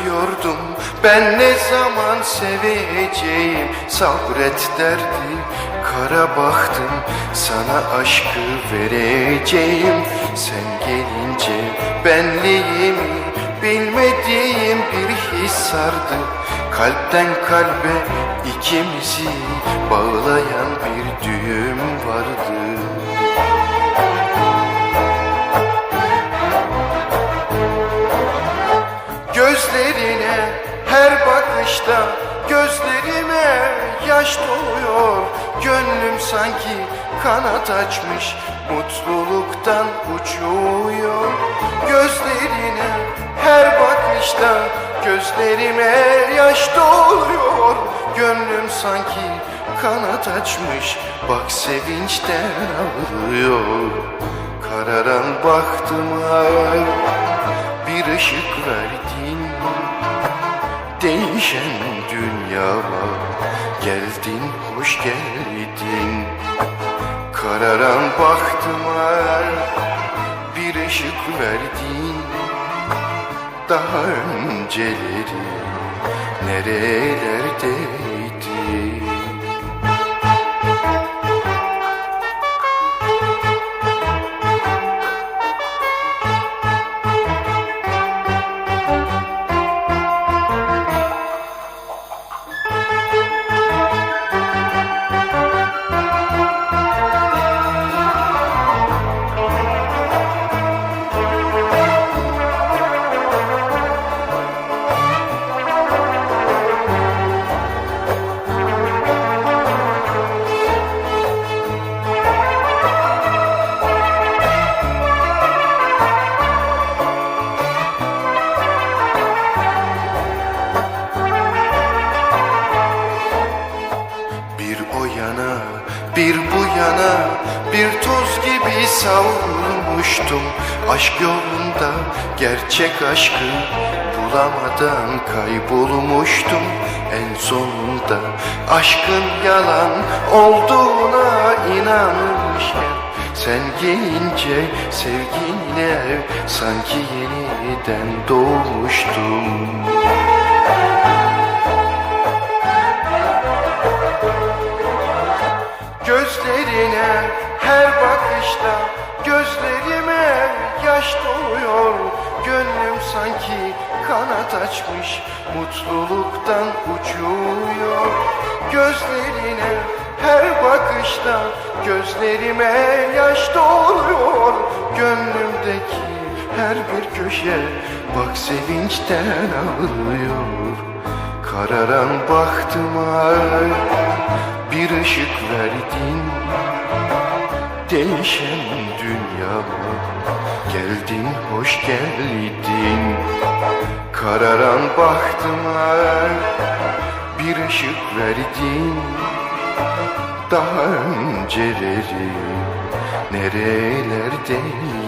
Soruyordum Ben ne zaman seveceğim? Sabret derdi Kara bahtım. Sana aşkı vereceğim. Sen gelince benliğimi Bilmediğim bir his sardı. Kalpten kalbe ikimizi Bağlayan bir düğüm vardı Gözlerine her bakışta Gözlerime yaş doluyor. Gönlüm sanki kanat açmış Mutluluktan uçuyor. Gözlerine her bakışta Gözlerime yaş doluyor. Gönlüm sanki kanat açmış Bak sevinçten ağlıyor. Kararan baktıma bir ışık verdin Değişen dünyama. Geldin hoş geldin. Kararan baktıma. Bir ışık verdin. Daha önceleri nerelerdeydin bir bu yana Bir toz gibi savrulmuştum Aşk yolunda gerçek aşkı Bulamadan kaybolmuştum. En sonunda aşkın yalan olduğuna inanmışken Sen gelince sevginle Sanki yeniden doğmuştum Gözlerine her bakışta gözlerime yaş doluyor Gönlüm sanki kanat açmış mutluluktan uçuyor. Gözlerine her bakışta gözlerime yaş doluyor Gönlümdeki her bir köşe bak sevinçten ağlıyor. Kararan baktıma bir ışık verdin Değişen dünyama geldin hoş geldin. Kararan baktıma bir ışık verdin. Daha önceleri nerelerdeydin